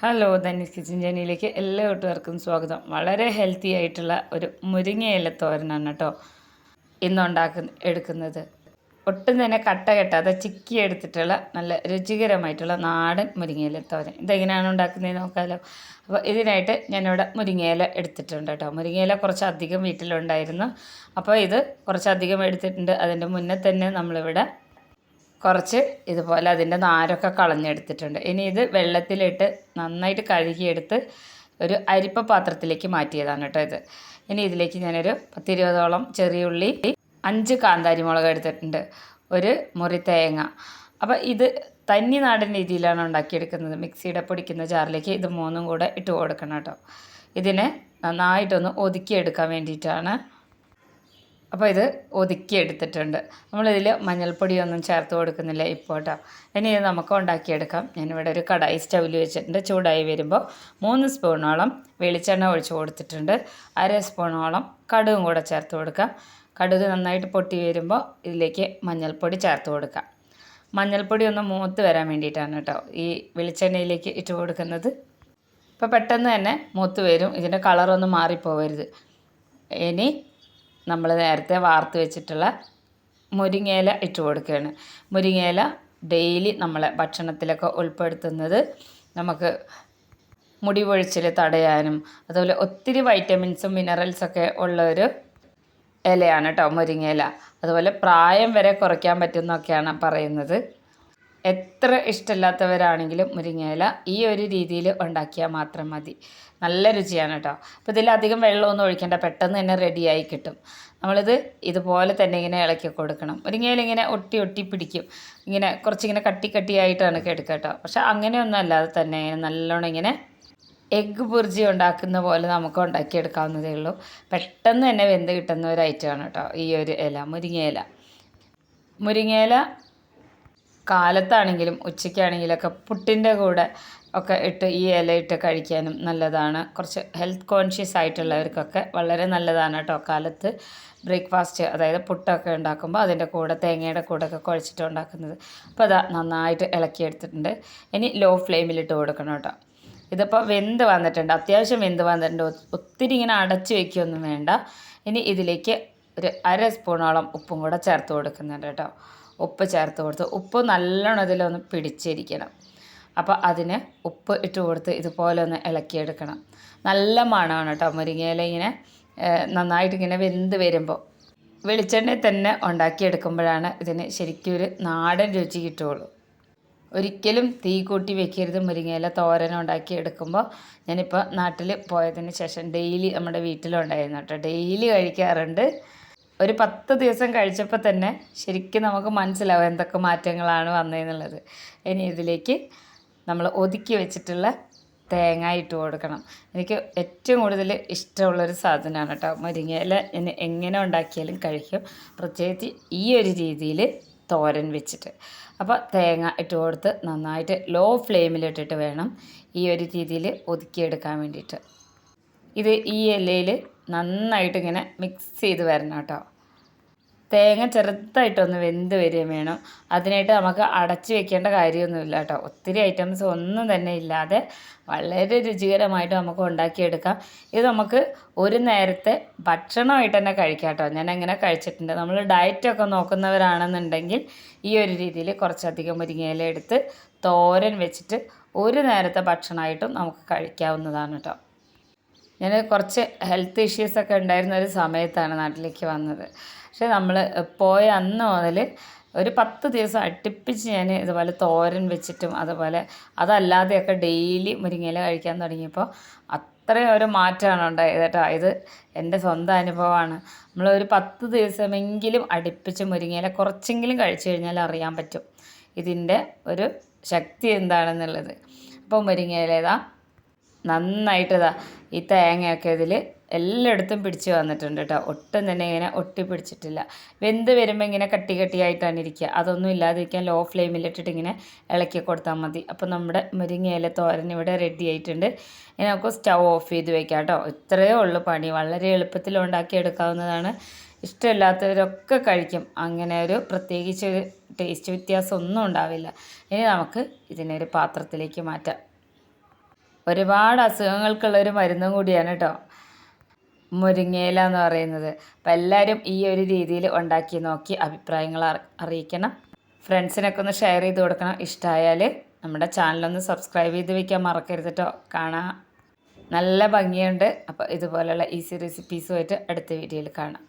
Hello Dhani's kitchen ജേണിയിലേക്ക് എല്ലാ കൂട്ടുകാർക്കും സ്വാഗതം. വളരെ ഹെൽത്തി ആയിട്ടുള്ള ഒരു മുരിങ്ങയില തോരനാണ് കേട്ടോ ഇന്ന് ഉണ്ടാക്കുന്ന എടുക്കുന്നത്. ഒട്ടും തന്നെ കട്ട കെട്ടാതെ ചിക്കി എടുത്തിട്ടുള്ള നല്ല രുചികരമായിട്ടുള്ള നാടൻ മുരിങ്ങയില തോരൻ. ഇതെങ്ങനെയാണ് ഉണ്ടാക്കുന്നത് നോക്കാമല്ലോ അപ്പോൾ ഇതിനായിട്ട് ഞാനിവിടെ മുരിങ്ങയില എടുത്തിട്ടുണ്ട് കേട്ടോ മുരിങ്ങയില കുറച്ചധികം വീട്ടിലുണ്ടായിരുന്നു. അപ്പോൾ ഇത് കുറച്ചധികം എടുത്തിട്ടുണ്ട്. അതിന്റെ മുന്നേ തന്നെ നമ്മളിവിടെ കുറച്ച് ഇതുപോലെ അതിന്റെ നാരൊക്കെ കളഞ്ഞെടുത്തിട്ടുണ്ട്. ഇനി ഇത് വെള്ളത്തിലിട്ട് നന്നായിട്ട് കഴുകിയെടുത്ത് ഒരു അരിപ്പ പാത്രത്തിലേക്ക് മാറ്റിയതാണ് കേട്ടോ ഇത്. ഇനി ഇതിലേക്ക് ഞാനൊരു പത്തിരുപതോളം ചെറിയ ഉള്ളി അഞ്ച് കാന്താരി മുളക് എടുത്തിട്ടുണ്ട് ഒരു മുറി തേങ്ങ. അപ്പോൾ ഇത് തന്നി നാടൻ രീതിയിലാണ് ഉണ്ടാക്കിയെടുക്കുന്നത്. മിക്സിയുടെ പൊടിക്കുന്ന ജാറിലേക്ക് ഇത് മൂന്നും കൂടെ ഇട്ട് കൊടുക്കണം കേട്ടോ. ഇതിനെ നന്നായിട്ടൊന്ന് ഒതുക്കിയെടുക്കാൻ വേണ്ടിയിട്ടാണ് അപ്പോൾ ഇത് ഒതുക്കി എടുത്തിട്ടുണ്ട്. നമ്മളിതിൽ മഞ്ഞൾപ്പൊടിയൊന്നും ചേർത്ത് കൊടുക്കുന്നില്ല ഇപ്പോൾ കേട്ടോ. ഇനി ഇത് നമുക്ക് ഉണ്ടാക്കിയെടുക്കാം. ഞാനിവിടെ ഒരു കടായി സ്റ്റൗവിൽ വെച്ചിട്ടുണ്ട്. ചൂടായി വരുമ്പോൾ മൂന്ന് സ്പൂണോളം വെളിച്ചെണ്ണ ഒഴിച്ച് കൊടുത്തിട്ടുണ്ട്. അര സ്പൂണോളം കടുകും കൂടെ ചേർത്ത് കൊടുക്കാം. കടുക് നന്നായിട്ട് പൊട്ടി വരുമ്പോൾ ഇതിലേക്ക് മഞ്ഞൾപ്പൊടി ചേർത്ത് കൊടുക്കാം. മഞ്ഞൾപ്പൊടി ഒന്ന് മൂത്ത് വരാൻ വേണ്ടിയിട്ടാണ് കേട്ടോ ഈ വെളിച്ചെണ്ണയിലേക്ക് ഇട്ട് കൊടുക്കുന്നത്. ഇപ്പോൾ പെട്ടെന്ന് തന്നെ മൂത്ത് വരും. ഇതിന്റെ കളറൊന്നും മാറിപ്പോവരുത്. ഇനി നമ്മൾ നേരത്തെ വാർത്ത് വെച്ചിട്ടുള്ള മുരിങ്ങയില ഇട്ട് കൊടുക്കുകയാണ്. മുരിങ്ങയില ഡെയിലി നമ്മളെ ഭക്ഷണത്തിലൊക്കെ ഉൾപ്പെടുത്തുന്നത് നമുക്ക് മുടി പൊഴിച്ചിൽ തടയാനും അതുപോലെ ഒത്തിരി വൈറ്റമിൻസും മിനറൽസൊക്കെ ഉള്ള ഒരു ഇലയാണ് കേട്ടോ മുരിങ്ങയില. അതുപോലെ പ്രായം വരെ കുറയ്ക്കാൻ പറ്റുമെന്നൊക്കെയാണ് പറയുന്നത്. എത്ര ഇഷ്ടമില്ലാത്തവരാണെങ്കിലും മുരിങ്ങയില ഈ ഒരു രീതിയിൽ ഉണ്ടാക്കിയാൽ മാത്രം മതി. നല്ല രുചിയാണ് കേട്ടോ. അപ്പോൾ ഇതിൽ അധികം വെള്ളമൊന്നും ഒഴിക്കേണ്ട. പെട്ടെന്ന് തന്നെ റെഡിയായി കിട്ടും. നമ്മളിത് ഇതുപോലെ തന്നെ ഇങ്ങനെ ഇളക്കി കൊടുക്കണം. മുരിങ്ങയില ഇങ്ങനെ ഒട്ടി ഒട്ടി പിടിക്കും. ഇങ്ങനെ കുറച്ചിങ്ങനെ കട്ടി കട്ടിയായിട്ടാണ് എടുക്കുക കേട്ടോ. പക്ഷെ അങ്ങനെയൊന്നും അല്ലാതെ തന്നെ നല്ലോണം ഇങ്ങനെ എഗ്ഗ് ബുർജി ഉണ്ടാക്കുന്ന പോലെ നമുക്ക് ഉണ്ടാക്കിയെടുക്കാവുന്നതേ ഉള്ളൂ. പെട്ടെന്ന് തന്നെ വെന്ത് കിട്ടുന്ന ഒരു ഐറ്റമാണ് കേട്ടോ ഈ ഒരു ഇല മുരിങ്ങയില. മുരിങ്ങയില കാലത്താണെങ്കിലും ഉച്ചയ്ക്കാണെങ്കിലൊക്കെ പുട്ടിന്റെ കൂടെ ഒക്കെ ഇട്ട് ഈ ഇല ഇട്ട് കഴിക്കാനും നല്ലതാണ്. കുറച്ച് ഹെൽത്ത് കോൺഷ്യസ് ആയിട്ടുള്ളവർക്കൊക്കെ വളരെ നല്ലതാണ് കേട്ടോ. കാലത്ത് ബ്രേക്ക്ഫാസ്റ്റ് അതായത് പുട്ടൊക്കെ ഉണ്ടാക്കുമ്പോൾ അതിന്റെ കൂടെ തേങ്ങയുടെ കൂടെ ഒക്കെ കുഴച്ചിട്ട് ഉണ്ടാക്കുന്നത്. അപ്പോൾ അതാ നന്നായിട്ട് ഇളക്കിയെടുത്തിട്ടുണ്ട് ഇനി ലോ ഫ്ലെയിമിലിട്ട് കൊടുക്കണം കേട്ടോ. ഇതിപ്പോൾ വെന്ത് വന്നിട്ടുണ്ട്. അത്യാവശ്യം വെന്ത് വന്നിട്ടുണ്ട്. ഒത്തിരി ഇങ്ങനെ അടച്ചു വയ്ക്കുകയൊന്നും വേണ്ട. ഇനി ഇതിലേക്ക് ഒരു അര സ്പൂണോളം ഉപ്പും കൂടെ ചേർത്ത് കൊടുക്കുന്നുണ്ട് കേട്ടോ. ഉപ്പ് ചേർത്ത് കൊടുത്ത് ഉപ്പ് നല്ലോണം ഇതിലൊന്ന് പിടിച്ചിരിക്കണം. അപ്പോൾ അതിന് ഉപ്പ് ഇട്ട് കൊടുത്ത് ഇതുപോലെ ഒന്ന് ഇളക്കിയെടുക്കണം. നല്ല മണമാണ് കേട്ടോ മുരിങ്ങയില ഇങ്ങനെ നന്നായിട്ട് ഇങ്ങനെ വെന്ത് വരുമ്പോൾ വെളിച്ചെണ്ണയിൽ തന്നെ ഉണ്ടാക്കിയെടുക്കുമ്പോഴാണ് ഇതിന് ശരിക്കും ഒരു നാടൻ രുചി കിട്ടുകയുള്ളൂ ഒരിക്കലും തീ കൂട്ടി വെക്കരുത് മുരിങ്ങയില തോരൻ ഉണ്ടാക്കി എടുക്കുമ്പോൾ ഞാനിപ്പോൾ നാട്ടിൽ പോയതിന് ശേഷം ഡെയിലി നമ്മുടെ വീട്ടിലുണ്ടായിരുന്നു കേട്ടോ ഡെയിലി കഴിക്കാറുണ്ട്. ഒരു പത്ത് ദിവസം കഴിച്ചപ്പോൾ തന്നെ ശരിക്കും നമുക്ക് മനസ്സിലാവും എന്തൊക്കെ മാറ്റങ്ങളാണ് വന്നതെന്നുള്ളത് ഇനി ഇതിലേക്ക് നമ്മൾ ഒതുക്കി വെച്ചിട്ടുള്ള തേങ്ങ ഇട്ട് കൊടുക്കണം. എനിക്ക് ഏറ്റവും കൂടുതൽ ഇഷ്ടമുള്ളൊരു സാധനമാണ് കേട്ടോ മുരിങ്ങയില. ഇനി എങ്ങനെ ഉണ്ടാക്കിയാലും കഴിക്കും. പ്രത്യേകിച്ച് ഈ ഒരു രീതിയിൽ തോരൻ വെച്ചിട്ട്. അപ്പോൾ തേങ്ങ ഇട്ട് കൊടുത്ത് നന്നായിട്ട് ലോ ഫ്ലെയിമിലിട്ടിട്ട് വേണം ഈ ഒരു രീതിയിൽ ഒതുക്കിയെടുക്കാൻ വേണ്ടിയിട്ട്. ഇത് ഈ ഇലയിൽ നന്നായിട്ട് ഇങ്ങനെ മിക്സ് ചെയ്ത് വരണം കേട്ടോ തേങ്ങ ചെറുതായിട്ടൊന്ന് വെന്ത് വരികയും വേണം. അതിനായിട്ട് നമുക്ക് അടച്ചു വെക്കേണ്ട കാര്യമൊന്നുമില്ല കേട്ടോ ഒത്തിരി ഐറ്റംസ് ഒന്നും തന്നെ ഇല്ലാതെ വളരെ രുചികരമായിട്ട് നമുക്ക് ഉണ്ടാക്കിയെടുക്കാം. ഇത് നമുക്ക് ഒരു നേരത്തെ ഭക്ഷണമായിട്ട് തന്നെ കഴിക്കാം കേട്ടോ ഞാൻ അങ്ങനെ കഴിച്ചിട്ടുണ്ട് നമ്മൾ ഡയറ്റൊക്കെ നോക്കുന്നവരാണെന്നുണ്ടെങ്കിൽ ഈ ഒരു രീതിയിൽ കുറച്ചധികം മുരിങ്ങയില എടുത്ത് തോരൻ വെച്ചിട്ട് ഒരു നേരത്തെ ഭക്ഷണമായിട്ടും നമുക്ക് കഴിക്കാവുന്നതാണ് കേട്ടോ ഞാൻ കുറച്ച് ഹെൽത്ത് ഇഷ്യൂസൊക്കെ ഉണ്ടായിരുന്ന ഒരു സമയത്താണ് നാട്ടിലേക്ക് വന്നത്. പക്ഷേ നമ്മൾ പോയ അന്ന് മുതൽ ഒരു പത്ത് ദിവസം അടുപ്പിച്ച് ഞാൻ ഇതുപോലെ തോരൻ വെച്ചിട്ടും അതുപോലെ അതല്ലാതെയൊക്കെ ഡെയിലി മുരിങ്ങയില കഴിക്കാൻ തുടങ്ങിയപ്പോൾ അത്രയും ഒരു മാറ്റമാണ് ഉണ്ടായത് കേട്ടോ. ഇത് എന്റെ സ്വന്തം അനുഭവമാണ്. നമ്മൾ ഒരു പത്ത് ദിവസമെങ്കിലും അടുപ്പിച്ച് മുരിങ്ങയില കുറച്ചെങ്കിലും കഴിച്ചു കഴിഞ്ഞാൽ അറിയാൻ പറ്റും. ഇതിന്റെ ഒരു ശക്തി എന്താണെന്നുള്ളത്. അപ്പോൾ മുരിങ്ങയില ഇതാ നന്നായിട്ട് ഇതാ ഈ തേങ്ങയൊക്കെ ഇതിൽ എല്ലായിടത്തും പിടിച്ച് വന്നിട്ടുണ്ട് കേട്ടോ ഒട്ടും തന്നെ ഇങ്ങനെ ഒട്ടി പിടിച്ചിട്ടില്ല വെന്ത് വരുമ്പോൾ ഇങ്ങനെ കട്ടി കട്ടിയായിട്ടാണ് ഇരിക്കുക അതൊന്നും ഇല്ലാതിരിക്കാൻ ലോ ഫ്ലെയിമിൽ ഇട്ടിട്ട് ഇങ്ങനെ ഇളക്കി കൊടുത്താൽ മതി. അപ്പോൾ നമ്മുടെ മുരിങ്ങയില തോരൻ ഇവിടെ റെഡി ആയിട്ടുണ്ട്. ഇനി നമുക്ക് സ്റ്റൗ ഓഫ് ചെയ്ത് വെക്കാം കേട്ടോ ഇത്രയേ ഉള്ളൂ പണി. വളരെ എളുപ്പത്തിൽ ഉണ്ടാക്കി എടുക്കാവുന്നതാണ്. ഇഷ്ടമില്ലാത്തവരൊക്കെ കഴിക്കും. അങ്ങനെ ഒരു പ്രത്യേകിച്ച് ഒരു ടേസ്റ്റ് വ്യത്യാസം ഒന്നും ഉണ്ടാവില്ല. ഇനി നമുക്ക് ഇതിനൊരു പാത്രത്തിലേക്ക് മാറ്റാം. ഒരുപാട് അസുഖങ്ങൾക്കുള്ള ഒരു മരുന്നും കൂടിയാണ് കേട്ടോ മുരിങ്ങയില എന്ന് പറയുന്നത്. അപ്പം എല്ലാവരും ഈ ഒരു രീതിയിൽ ഉണ്ടാക്കി നോക്കി അഭിപ്രായങ്ങൾ അറിയിക്കണം. ഫ്രണ്ട്സിനൊക്കെ ഒന്ന് ഷെയർ ചെയ്ത് കൊടുക്കണം. ഇഷ്ടമായാൽ നമ്മുടെ ചാനലൊന്ന് സബ്സ്ക്രൈബ് ചെയ്ത് വയ്ക്കാൻ മറക്കരുത് കേട്ടോ കാണാം. നല്ല ഭംഗിയുണ്ട്. അപ്പോൾ ഇതുപോലെയുള്ള ഈസി റെസിപ്പീസുമായിട്ട് അടുത്ത വീഡിയോയിൽ കാണാം.